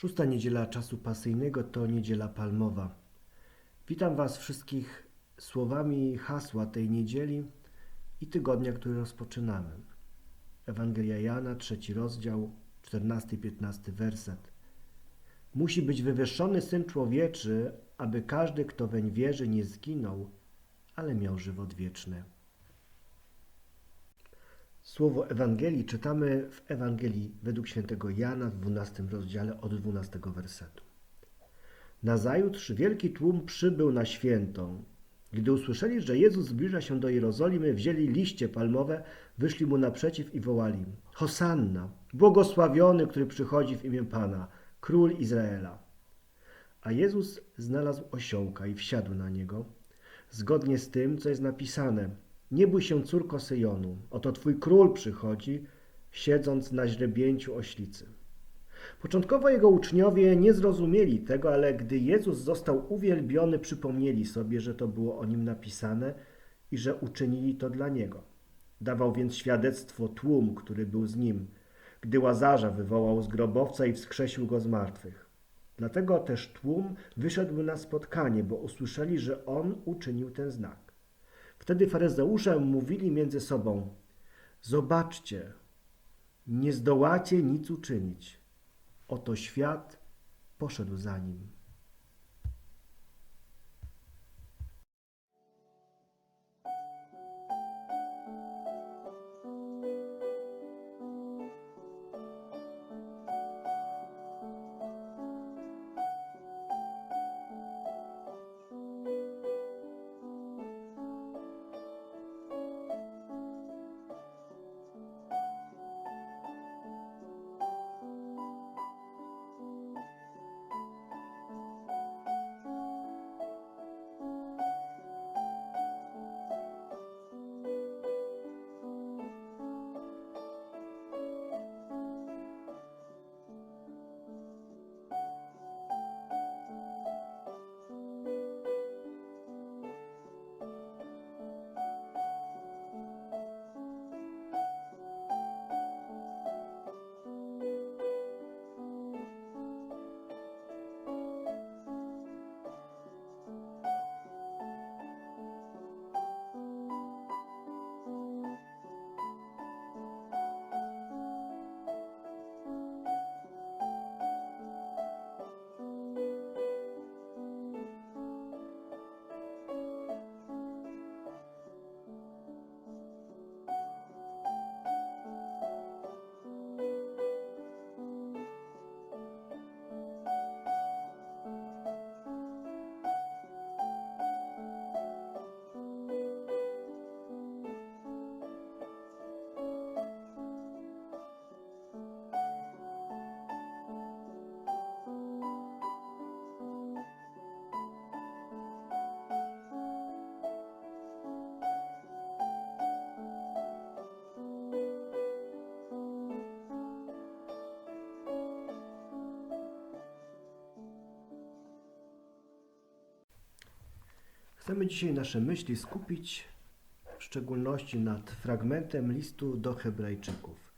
Szósta niedziela czasu pasyjnego to niedziela palmowa. Witam Was wszystkich słowami hasła tej niedzieli i tygodnia, który rozpoczynamy. Ewangelia Jana, trzeci rozdział, 14-15 werset. Musi być wywyższony Syn Człowieczy, aby każdy, kto weń wierzy, nie zginął, ale miał żywot wieczny. Słowo Ewangelii czytamy w Ewangelii według świętego Jana w 12 rozdziale od 12 wersetu. Nazajutrz wielki tłum przybył na świętą. Gdy usłyszeli, że Jezus zbliża się do Jerozolimy, wzięli liście palmowe, wyszli mu naprzeciw i wołali: Hosanna, błogosławiony, który przychodzi w imię Pana, król Izraela. A Jezus znalazł osiołka i wsiadł na niego, zgodnie z tym, co jest napisane: Nie bój się, córko Syjonu, oto twój król przychodzi, siedząc na źrebięciu oślicy. Początkowo jego uczniowie nie zrozumieli tego, ale gdy Jezus został uwielbiony, przypomnieli sobie, że to było o nim napisane i że uczynili to dla niego. Dawał więc świadectwo tłum, który był z nim, gdy łazarza wywołał z grobowca i wskrzesił go z martwych. Dlatego też tłum wyszedł na spotkanie, bo usłyszeli, że on uczynił ten znak. Wtedy faryzeusze mówili między sobą: Zobaczcie, nie zdołacie nic uczynić. Oto świat poszedł za nim. Chcemy dzisiaj nasze myśli skupić w szczególności nad fragmentem listu do Hebrajczyków,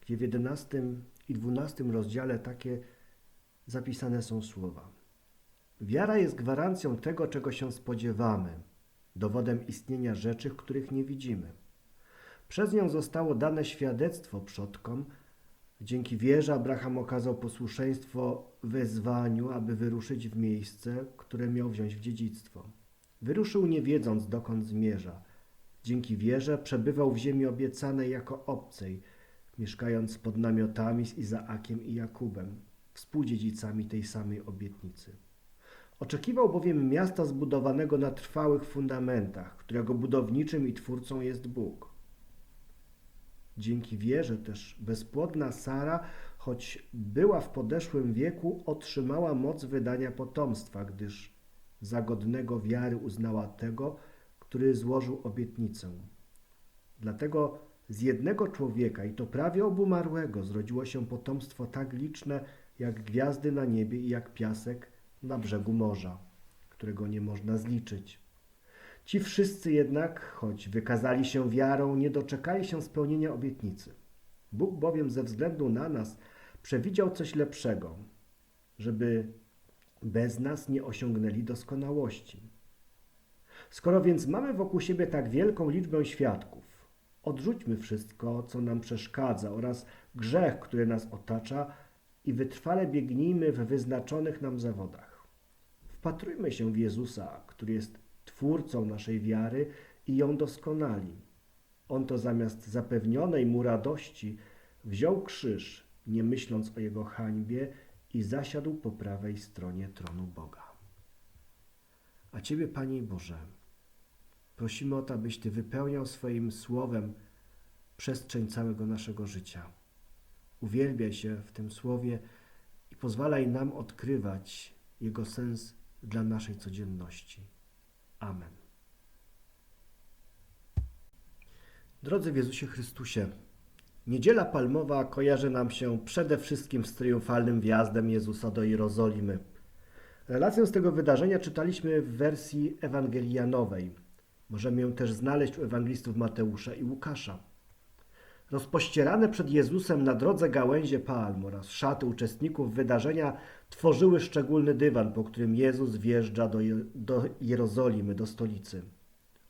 gdzie w 11 i 12 rozdziale takie zapisane są słowa. Wiara jest gwarancją tego, czego się spodziewamy, dowodem istnienia rzeczy, których nie widzimy. Przez nią zostało dane świadectwo przodkom. Dzięki wierze Abraham okazał posłuszeństwo wezwaniu, aby wyruszyć w miejsce, które miał wziąć w dziedzictwo. Wyruszył nie wiedząc, dokąd zmierza. Dzięki wierze przebywał w ziemi obiecanej jako obcej, mieszkając pod namiotami z Izaakiem i Jakubem, współdziedzicami tej samej obietnicy. Oczekiwał bowiem miasta zbudowanego na trwałych fundamentach, którego budowniczym i twórcą jest Bóg. Dzięki wierze też bezpłodna Sara, choć była w podeszłym wieku, otrzymała moc wydania potomstwa, gdyż za godnego wiary uznała tego, który złożył obietnicę. Dlatego z jednego człowieka, i to prawie obumarłego, zrodziło się potomstwo tak liczne, jak gwiazdy na niebie i jak piasek na brzegu morza, którego nie można zliczyć. Ci wszyscy jednak, choć wykazali się wiarą, nie doczekali się spełnienia obietnicy. Bóg bowiem ze względu na nas przewidział coś lepszego, żeby bez nas nie osiągnęli doskonałości. Skoro więc mamy wokół siebie tak wielką liczbę świadków, odrzućmy wszystko, co nam przeszkadza oraz grzech, który nas otacza i wytrwale biegnijmy w wyznaczonych nam zawodach. Wpatrujmy się w Jezusa, który jest Twórcą naszej wiary i ją doskonali. On to zamiast zapewnionej mu radości wziął krzyż, nie myśląc o jego hańbie i zasiadł po prawej stronie tronu Boga. A Ciebie, Panie Boże, prosimy o to, abyś Ty wypełniał swoim słowem przestrzeń całego naszego życia. Uwielbiaj się w tym słowie i pozwalaj nam odkrywać jego sens dla naszej codzienności. Amen. Drodzy w Jezusie Chrystusie, Niedziela Palmowa kojarzy nam się przede wszystkim z triumfalnym wjazdem Jezusa do Jerozolimy. Relację z tego wydarzenia czytaliśmy w wersji ewangelianowej. Możemy ją też znaleźć u ewangelistów Mateusza i Łukasza. Rozpościerane przed Jezusem na drodze gałęzie palm oraz szaty uczestników wydarzenia tworzyły szczególny dywan, po którym Jezus wjeżdża do, do Jerozolimy, do stolicy.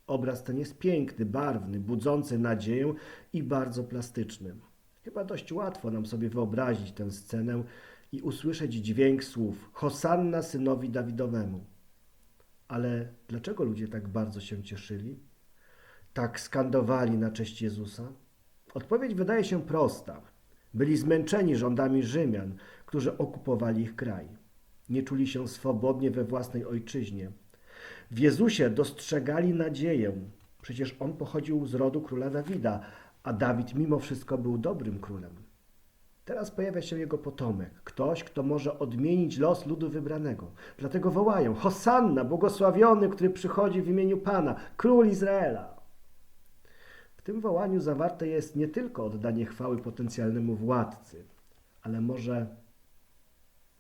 Obraz ten jest piękny, barwny, budzący nadzieję i bardzo plastyczny. Chyba dość łatwo nam sobie wyobrazić tę scenę i usłyszeć dźwięk słów Hosanna synowi Dawidowemu. Ale dlaczego ludzie tak bardzo się cieszyli? Tak skandowali na cześć Jezusa? Odpowiedź wydaje się prosta. Byli zmęczeni rządami Rzymian, którzy okupowali ich kraj. Nie czuli się swobodnie we własnej ojczyźnie. W Jezusie dostrzegali nadzieję. Przecież on pochodził z rodu króla Dawida, a Dawid mimo wszystko był dobrym królem. Teraz pojawia się jego potomek, ktoś, kto może odmienić los ludu wybranego. Dlatego wołają: Hosanna, błogosławiony, który przychodzi w imieniu Pana, król Izraela. W tym wołaniu zawarte jest nie tylko oddanie chwały potencjalnemu władcy, ale może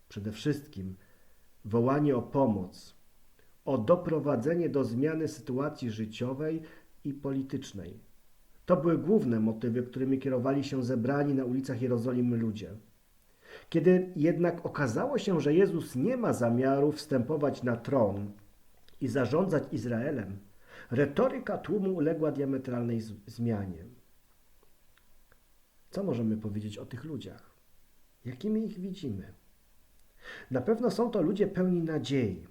przede wszystkim wołanie o pomoc, o doprowadzenie do zmiany sytuacji życiowej i politycznej. To były główne motywy, którymi kierowali się zebrani na ulicach Jerozolimy ludzie. Kiedy jednak okazało się, że Jezus nie ma zamiaru wstępować na tron i zarządzać Izraelem, retoryka tłumu uległa diametralnej zmianie. Co możemy powiedzieć o tych ludziach? Jakimi ich widzimy? Na pewno są to ludzie pełni nadziei,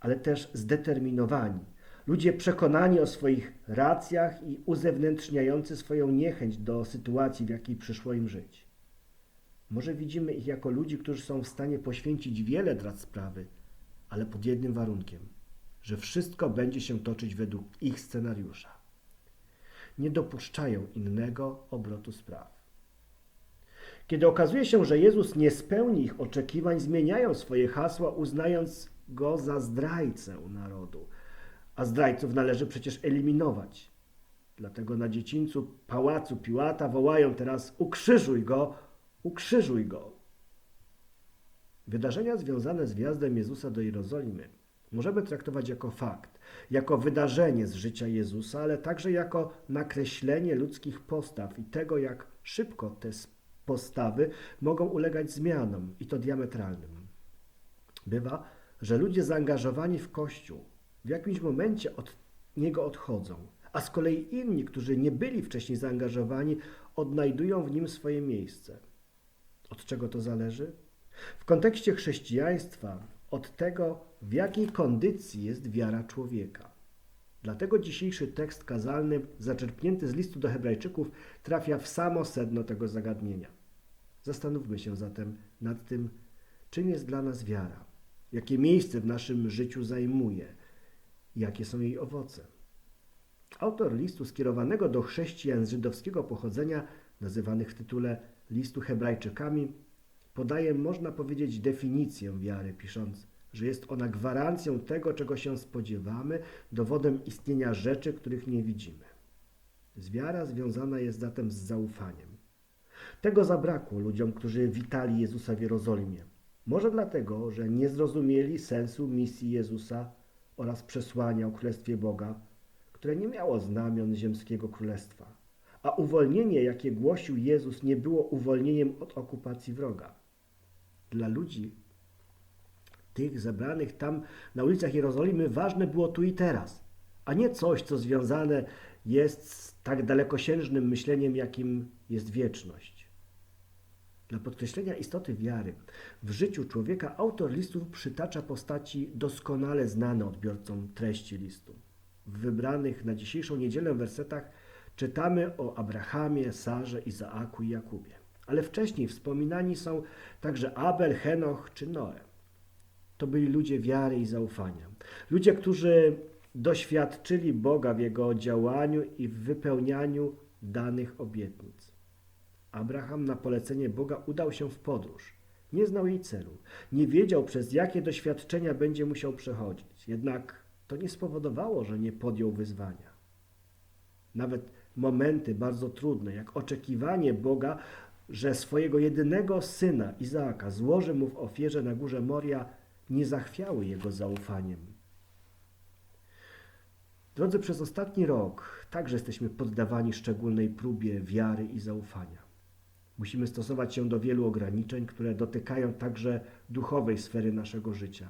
ale też zdeterminowani. Ludzie przekonani o swoich racjach i uzewnętrzniający swoją niechęć do sytuacji, w jakiej przyszło im żyć. Może widzimy ich jako ludzi, którzy są w stanie poświęcić wiele dla sprawy, ale pod jednym warunkiem, że wszystko będzie się toczyć według ich scenariusza. Nie dopuszczają innego obrotu spraw. Kiedy okazuje się, że Jezus nie spełni ich oczekiwań, zmieniają swoje hasła, uznając go za zdrajcę narodu. A zdrajców należy przecież eliminować. Dlatego na dziedzińcu pałacu Piłata wołają teraz: Ukrzyżuj go, ukrzyżuj go. Wydarzenia związane z wjazdem Jezusa do Jerozolimy możemy traktować jako fakt, jako wydarzenie z życia Jezusa, ale także jako nakreślenie ludzkich postaw i tego, jak szybko te postawy mogą ulegać zmianom i to diametralnym. Bywa, że ludzie zaangażowani w Kościół w jakimś momencie od niego odchodzą, a z kolei inni, którzy nie byli wcześniej zaangażowani, odnajdują w nim swoje miejsce. Od czego to zależy? W kontekście chrześcijaństwa od tego, w jakiej kondycji jest wiara człowieka. Dlatego dzisiejszy tekst kazalny, zaczerpnięty z listu do Hebrajczyków, trafia w samo sedno tego zagadnienia. Zastanówmy się zatem nad tym, czym jest dla nas wiara, jakie miejsce w naszym życiu zajmuje, jakie są jej owoce. Autor listu skierowanego do chrześcijan z żydowskiego pochodzenia, nazywanych w tytule listu Hebrajczykami, podaje, można powiedzieć, definicję wiary, pisząc, że jest ona gwarancją tego, czego się spodziewamy, dowodem istnienia rzeczy, których nie widzimy. Z wiara związana jest zatem z zaufaniem. Tego zabrakło ludziom, którzy witali Jezusa w Jerozolimie. Może dlatego, że nie zrozumieli sensu misji Jezusa oraz przesłania o Królestwie Boga, które nie miało znamion ziemskiego królestwa. A uwolnienie, jakie głosił Jezus, nie było uwolnieniem od okupacji wroga. Dla ludzi tych zebranych tam na ulicach Jerozolimy ważne było tu i teraz, a nie coś, co związane jest z tak dalekosiężnym myśleniem, jakim jest wieczność. Dla podkreślenia istoty wiary w życiu człowieka autor listów przytacza postaci doskonale znane odbiorcom treści listu. W wybranych na dzisiejszą niedzielę wersetach czytamy o Abrahamie, Sarze, Izaaku i Jakubie. Ale wcześniej wspominani są także Abel, Henoch czy Noe. To byli ludzie wiary i zaufania. Ludzie, którzy doświadczyli Boga w Jego działaniu i w wypełnianiu danych obietnic. Abraham na polecenie Boga udał się w podróż. Nie znał jej celu. Nie wiedział, przez jakie doświadczenia będzie musiał przechodzić. Jednak to nie spowodowało, że nie podjął wyzwania. Nawet momenty bardzo trudne, jak oczekiwanie Boga, że swojego jedynego syna Izaaka złoży mu w ofierze na górze Moria, nie zachwiały jego zaufaniem. Drodzy, przez ostatni rok także jesteśmy poddawani szczególnej próbie wiary i zaufania. Musimy stosować się do wielu ograniczeń, które dotykają także duchowej sfery naszego życia.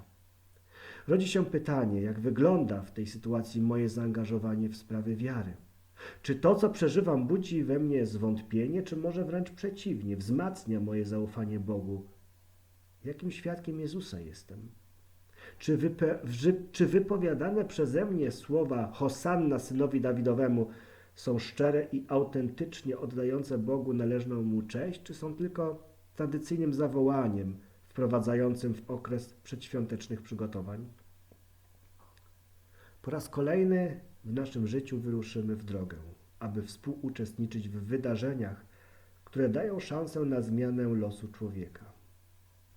Rodzi się pytanie, jak wygląda w tej sytuacji moje zaangażowanie w sprawy wiary. Czy to, co przeżywam, budzi we mnie zwątpienie, czy może wręcz przeciwnie, wzmacnia moje zaufanie Bogu? Jakim świadkiem Jezusa jestem? Czy, wype, czy wypowiadane przeze mnie słowa Hosanna synowi Dawidowemu są szczere i autentycznie oddające Bogu należną mu cześć, czy są tylko tradycyjnym zawołaniem wprowadzającym w okres przedświątecznych przygotowań? Po raz kolejny w naszym życiu wyruszymy w drogę, aby współuczestniczyć w wydarzeniach, które dają szansę na zmianę losu człowieka.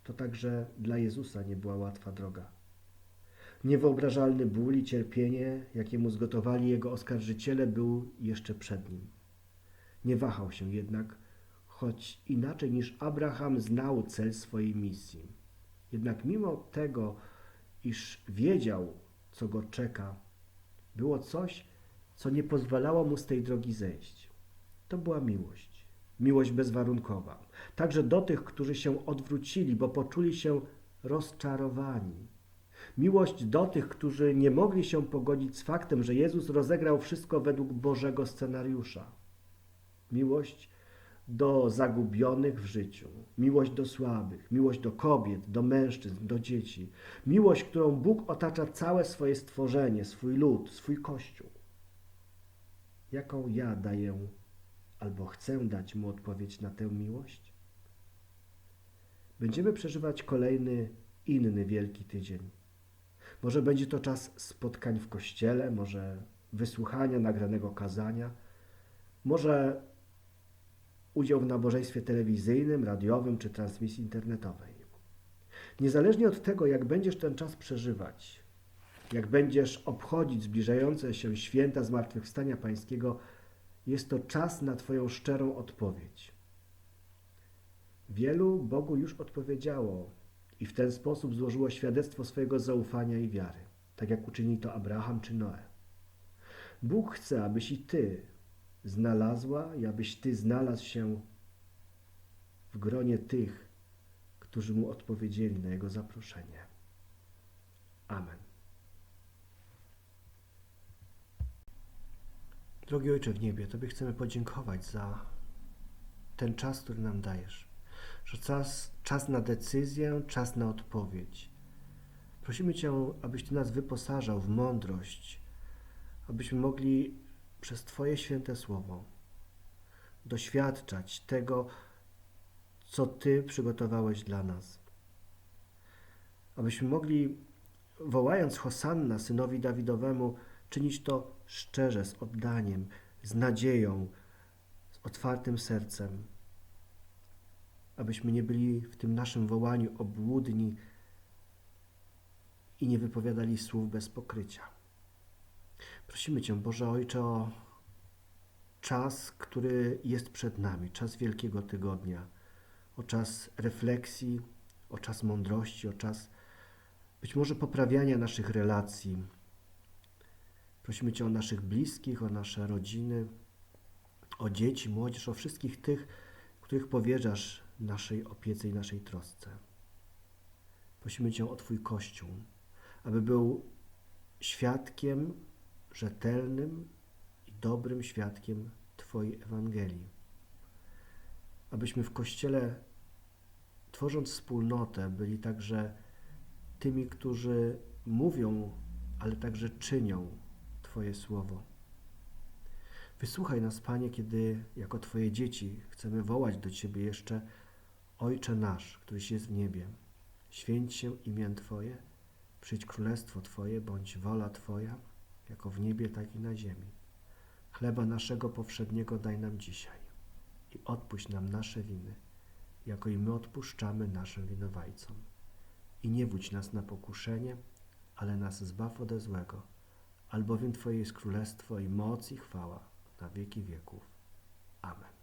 To także dla Jezusa nie była łatwa droga. Niewyobrażalny ból i cierpienie, jakiemu zgotowali jego oskarżyciele, był jeszcze przed nim. Nie wahał się jednak, choć inaczej niż Abraham znał cel swojej misji. Jednak mimo tego, iż wiedział, co go czeka, było coś, co nie pozwalało mu z tej drogi zejść. To była miłość. Miłość bezwarunkowa. Także do tych, którzy się odwrócili, bo poczuli się rozczarowani. Miłość do tych, którzy nie mogli się pogodzić z faktem, że Jezus rozegrał wszystko według Bożego scenariusza. Miłość do zagubionych w życiu, miłość do słabych, miłość do kobiet, do mężczyzn, do dzieci, miłość, którą Bóg otacza całe swoje stworzenie, swój lud, swój kościół. Jaką ja daję albo chcę dać mu odpowiedź na tę miłość? Będziemy przeżywać kolejny, inny wielki tydzień. Może będzie to czas spotkań w kościele, może wysłuchania nagranego kazania, może udział w nabożeństwie telewizyjnym, radiowym czy transmisji internetowej. Niezależnie od tego, jak będziesz ten czas przeżywać, jak będziesz obchodzić zbliżające się święta Zmartwychwstania Pańskiego, jest to czas na Twoją szczerą odpowiedź. Wielu Bogu już odpowiedziało i w ten sposób złożyło świadectwo swojego zaufania i wiary, tak jak uczyni to Abraham czy Noe. Bóg chce, abyś i Ty znalazła i abyś Ty znalazł się w gronie tych, którzy Mu odpowiedzieli na Jego zaproszenie. Amen. Drogi Ojcze w niebie, Tobie chcemy podziękować za ten czas, który nam dajesz. Że czas, czas na decyzję, czas na odpowiedź. Prosimy Cię, abyś Ty nas wyposażał w mądrość, abyśmy mogli przez Twoje święte słowo doświadczać tego, co Ty przygotowałeś dla nas. Abyśmy mogli, wołając Hosanna synowi Dawidowemu, czynić to szczerze, z oddaniem, z nadzieją, z otwartym sercem. Abyśmy nie byli w tym naszym wołaniu obłudni i nie wypowiadali słów bez pokrycia. Prosimy Cię, Boże Ojcze, o czas, który jest przed nami, czas Wielkiego Tygodnia, o czas refleksji, o czas mądrości, o czas być może poprawiania naszych relacji. Prosimy Cię o naszych bliskich, o nasze rodziny, o dzieci, młodzież, o wszystkich tych, których powierzasz naszej opiece i naszej trosce. Prosimy Cię o Twój Kościół, aby był świadkiem rzetelnym i dobrym świadkiem Twojej Ewangelii. Abyśmy w Kościele, tworząc wspólnotę, byli także tymi, którzy mówią, ale także czynią Twoje słowo. Wysłuchaj nas, Panie, kiedy jako Twoje dzieci chcemy wołać do Ciebie jeszcze Ojcze nasz, któryś jest w niebie. Święć się imię Twoje, przyjdź królestwo Twoje, bądź wola Twoja, jako w niebie, tak i na ziemi. Chleba naszego powszedniego daj nam dzisiaj i odpuść nam nasze winy, jako i my odpuszczamy naszym winowajcom. I nie wódź nas na pokuszenie, ale nas zbaw ode złego, albowiem Twoje jest królestwo i moc i chwała na wieki wieków. Amen.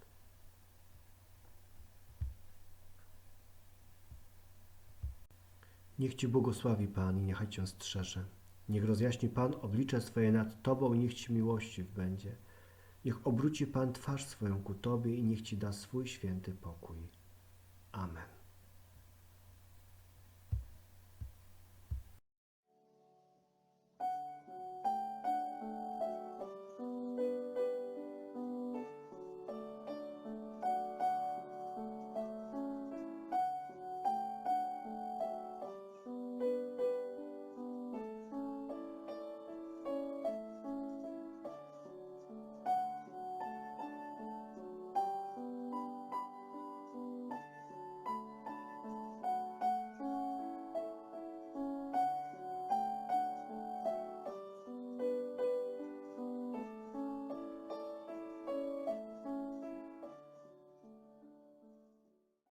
Niech Ci błogosławi Pan i niechaj Cię strzeże. Niech rozjaśni Pan oblicze swoje nad Tobą i niech Ci miłościw będzie. Niech obróci Pan twarz swoją ku Tobie i niech Ci da swój święty pokój. Amen.